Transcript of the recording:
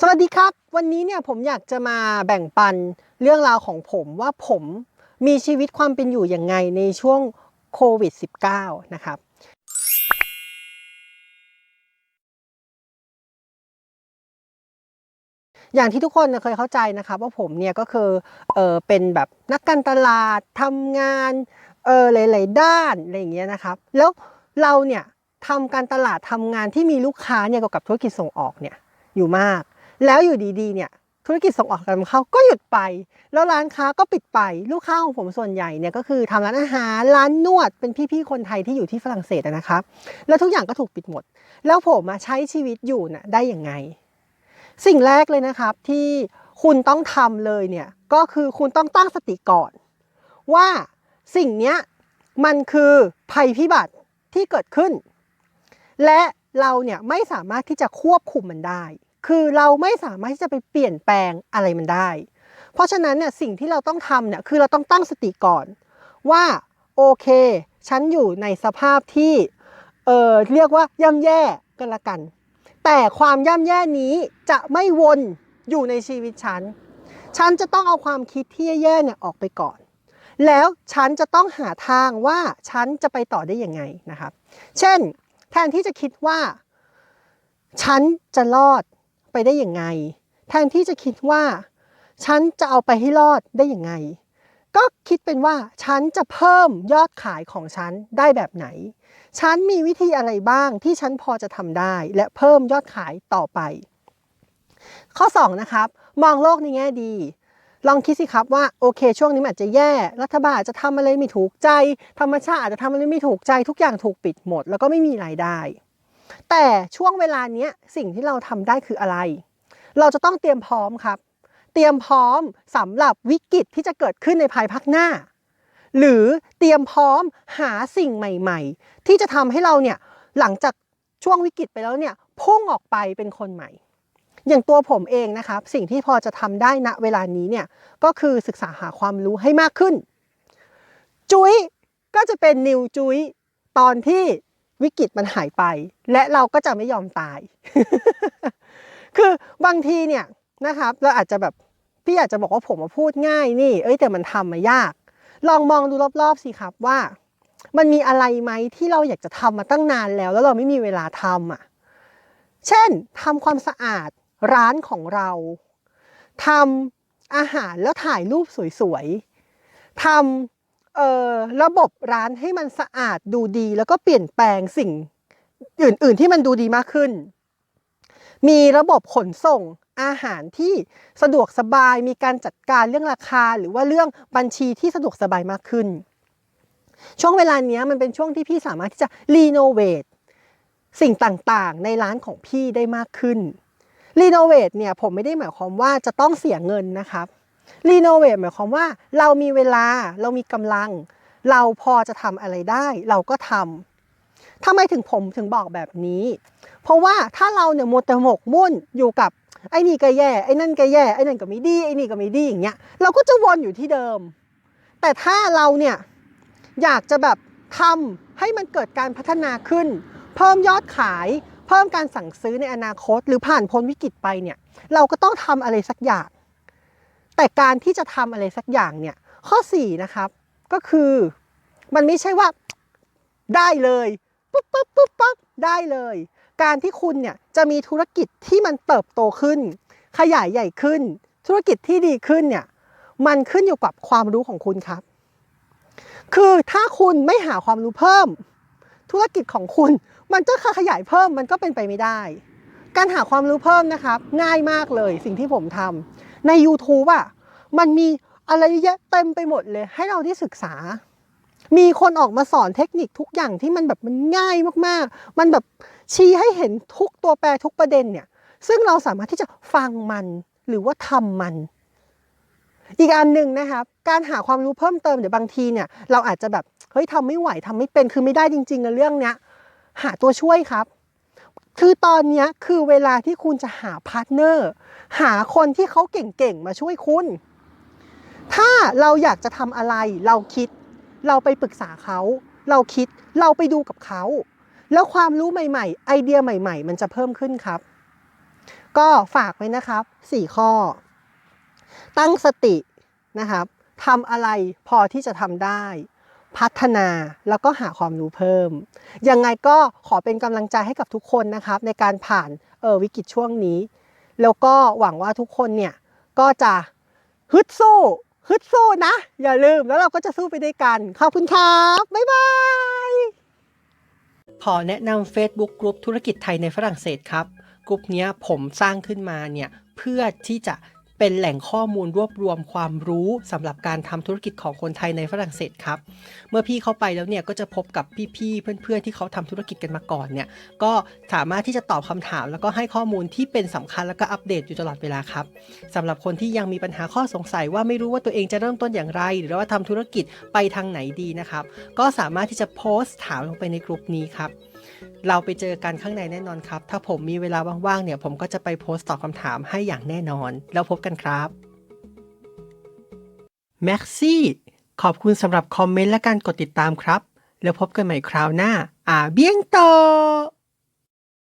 สวัสดีครับ วันนี้เนี่ยผมอยากจะมาแบ่งปันเรื่องราวของผมว่าผมมีชีวิตความเป็นอยู่อย่างไงในช่วงโควิด -19 นะครับ อย่างที่ทุกคนเคยเข้าใจนะครับว่าผมเนี่ยก็คือเออเป็นแบบนักการตลาดทำงานเออหลายๆด้านอะไรอย่างเงี้ยนะครับ แล้วเราเนี่ยทำการตลาดทำงานที่มีลูกค้าเนี่ยเกี่ยวกับธุรกิจส่งออกเนี่ยอยู่มาก แล้วอยู่ดีๆเนี่ยธุรกิจส่งออกการนเข้าก็หยุดไป แล้วร้านค้าก็ปิดไปลูกค้าของผมส่วนใหญ่เนี่ยก็คือทำร้านอาหารร้านนวดเป็นพี่ๆคนไทยที่อยู่ที่ฝรั่งเศสนะครับแล้วทุกอย่างก็ถูกปิดหมด แล้วผมมาใช้ชีวิตอยู่น่ะได้ยังไง สิ่งแรกเลยนะครับที่คุณต้องทำเลยเนี่ยก็คือคุณต้องตั้งสติก่อน ว่าสิ่งเนี้ยมันคือภัยพิบัติที่เกิดขึ้น และเราเนี่ยไม่สามารถที่จะควบคุมมันได้ คือเราไม่สามารถที่จะไปเปลี่ยนแปลงอะไรมันได้ เพราะฉะนั้นเนี่ยสิ่งที่เราต้องทำเนี่ยคือเราต้องตั้งสติก่อน ว่าโอเค ฉันอยู่ในสภาพที่เออเรียกว่าย่ำแย่กันละกัน แต่ความย่ำแย่นี้จะไม่วนอยู่ในชีวิตฉัน ฉันจะต้องเอาความคิดที่แย่ๆเนี่ยออกไปก่อน แล้วฉันจะต้องหาทางว่าฉันจะไปต่อได้ยังไงนะครับ เช่น แทนที่จะคิดว่า ฉันจะรอด ไปได้ยังไง แทนที่จะคิดว่า ฉันจะเอาไปให้รอดได้ยังไง ก็คิดเป็นว่าฉันจะเพิ่มยอดขายของฉันได้แบบไหน ฉันมีวิธีอะไรบ้างที่ฉันพอจะทำได้ และเพิ่มยอดขายต่อไป ข้อ 2 นะครับ มองโลกในแง่ดีลองคิดสิครับว่าโอเค ช่วงนี้อาจจะแย่ รัฐบาลอาจจะทำอะไรไม่ถูกใจ ธรรมชาติอาจจะทำอะไรไม่ถูกใจ ทุกอย่างถูกปิดหมด แล้วก็ไม่มีรายได้ แต่ช่วงเวลาเนี้ยสิ่งที่เราทำได้คืออะไร เราจะต้องเตรียมพร้อมครับ เตรียมพร้อมสำหรับวิกฤตที่จะเกิดขึ้นในภายภาคหน้า หรือเตรียมพร้อมหาสิ่งใหม่ ๆ ที่จะทำให้เราเนี่ยหลังจากช่วงวิกฤตไปแล้วเนี่ยพุ่งออกไปเป็นคนใหม่ อย่างตัวผมเองนะครับ สิ่งที่พอจะทำได้ณเวลานี้เนี่ยก็คือศึกษาหาความรู้ให้มากขึ้น จุ้ยก็จะเป็นนิวจุ้ยตอนที่ วิกฤตมันหายไป และเราก็จะไม่ยอมตาย คือบางทีเนี่ยนะครับ เราอาจจะแบบพี่อาจจะบอกว่าผมมาพูดง่ายนี่ เอ้ยแต่มันทำมายาก ลองมองดูรอบๆสิครับว่า มันมีอะไรไหมที่เราอยากจะทำมาตั้งนานแล้ว แล้วเราไม่มีเวลาทำอะ เช่นทำความสะอาดร้านของเราทำอาหารแล้วถ่ายรูปสวยๆทำ เอ่อระบบร้านให้มันสะอาดดูดี แล้วก็เปลี่ยนแปลงสิ่งอื่น ๆ ที่มันดูดีมากขึ้น มีระบบขนส่งอาหารที่สะดวกสบาย มีการจัดการเรื่องราคา หรือว่าเรื่องบัญชีที่สะดวกสบายมากขึ้น ช่วงเวลานี้มันเป็นช่วงที่พี่สามารถที่จะรีโนเวทสิ่งต่างๆ ในร้านของพี่ได้มากขึ้นรีโนเวทเนี่ยผมไม่ได้หมายความว่าจะต้องเสียเงินนะครับ รีโนเวทหมายความว่าเรามีเวลาเรามีกำลัง เราพอจะทำอะไรได้ เราก็ทำทำไมถึงผมถึงบอกแบบนี้ เพราะว่าถ้าเราเนี่ยมัวแต่หมกมุ่นอยู่กับไอ้นี่ก็แย่ไอ้นั่นก็แย่ไอ้นั่นก็ไม่ดีไอ้นี่ก็ไม่ดีอย่างเงี้ยเราก็จะวนอยู่ที่เดิม แต่ถ้าเราเนี่ยอยากจะแบบทำให้มันเกิดการพัฒนาขึ้น เพิ่มยอดขาย เพิ่มการสั่งซื้อในอนาคต หรือผ่านพ้นวิกฤตไปเนี่ยเราก็ต้องทำอะไรสักอย่าง แต่การที่จะทำอะไรสักอย่างเนี่ยข้อ 4 นะครับ ก็คือมันไม่ใช่ว่าได้เลยปุ๊บปุ๊บปุ๊บปั๊บได้เลย การที่คุณเนี่ยจะมีธุรกิจที่มันเติบโตขึ้น ขยายใหญ่ขึ้น ธุรกิจที่ดีขึ้นเนี่ยมันขึ้นอยู่กับความรู้ของคุณครับ คือถ้าคุณไม่หาความรู้เพิ่ม ธุรกิจของคุณมันจะขยายเพิ่มมันก็เป็นไปไม่ได้ การหาความรู้เพิ่มนะครับ ง่ายมากเลยสิ่งที่ผมทำใน YouTube อะมันมีอะไรเยอะแยะเต็มไปหมดเลย ให้เราได้ศึกษา มีคนออกมาสอนเทคนิคทุกอย่างที่มันแบบมันง่ายมากๆ มันแบบชี้ให้เห็นทุกตัวแปรทุกประเด็นเนี่ย ซึ่งเราสามารถที่จะฟังมันหรือว่าทำมัน อีกอันหนึ่งนะครับการหาความรู้เพิ่มเติมเดี๋ยวบางทีเนี่ย เราอาจจะแบบเฮ้ยทำไม่ไหวทำไม่เป็นคือไม่ได้จริงๆในเรื่องเนี้ยหาตัวช่วยครับ คือตอนนี้คือเวลาที่คุณจะหาพาร์ทเนอร์หาคนที่เขาเก่งๆ มาช่วยคุณ ถ้าเราอยากจะทำอะไร เราคิด เราไปปรึกษาเขา เราคิดเราไปดูกับเขา แล้วความรู้ใหม่ๆ ไอเดียใหม่ๆ มันจะเพิ่มขึ้นครับ ก็ฝากไว้นะครับ 4 ข้อ ตั้งสตินะครับทำอะไรพอที่จะทำได้ พัฒนาแล้วก็หาความรู้เพิ่ม ยังไงก็ขอเป็นกำลังใจให้กับทุกคนนะครับ ในการผ่านเออวิกฤตช่วงนี้ แล้วก็หวังว่าทุกคนเนี่ยก็จะฮึดสู้ฮึดสู้นะ อย่าลืมแล้วเราก็จะสู้ไปด้วยกันขอบคุณครับ บ๊ายบาย ขอแนะนำ Facebook กลุ่มธุรกิจไทยในฝรั่งเศสครับกลุ่มนี้ผมสร้างขึ้นมาเนี่ยเพื่อที่จะ เป็นแหล่งข้อมูลรวบรวมความรู้สำหรับการทำธุรกิจของคนไทยในฝรั่งเศสครับ เมื่อพี่เข้าไปแล้วเนี่ยก็จะพบกับพี่ๆเพื่อนๆที่เขาทำธุรกิจกันมาก่อนเนี่ยก็สามารถที่จะตอบคำถาม แล้วก็ให้ข้อมูลที่เป็นสำคัญแล้วก็อัปเดตอยู่ตลอดเวลาครับสำหรับคนที่ยังมีปัญหาข้อสงสัยว่าไม่รู้ว่าตัวเองจะเริ่มต้นอย่างไร หรือว่าทำธุรกิจไปทางไหนดีนะครับก็สามารถที่จะโพสต์ถามลงไปในกลุ่มนี้ครับ เราไปเจอกันข้างในแน่นอนครับ ถ้าผมมีเวลาว่างๆเนี่ย ผมก็จะไปโพสต์ตอบคำถามให้อย่างแน่นอน แล้วพบกันครับแม็กซี่ขอบคุณสำหรับคอมเมนต์และการกดติดตามครับ แล้วพบกันใหม่คราวหน้า อ่าเบียงโต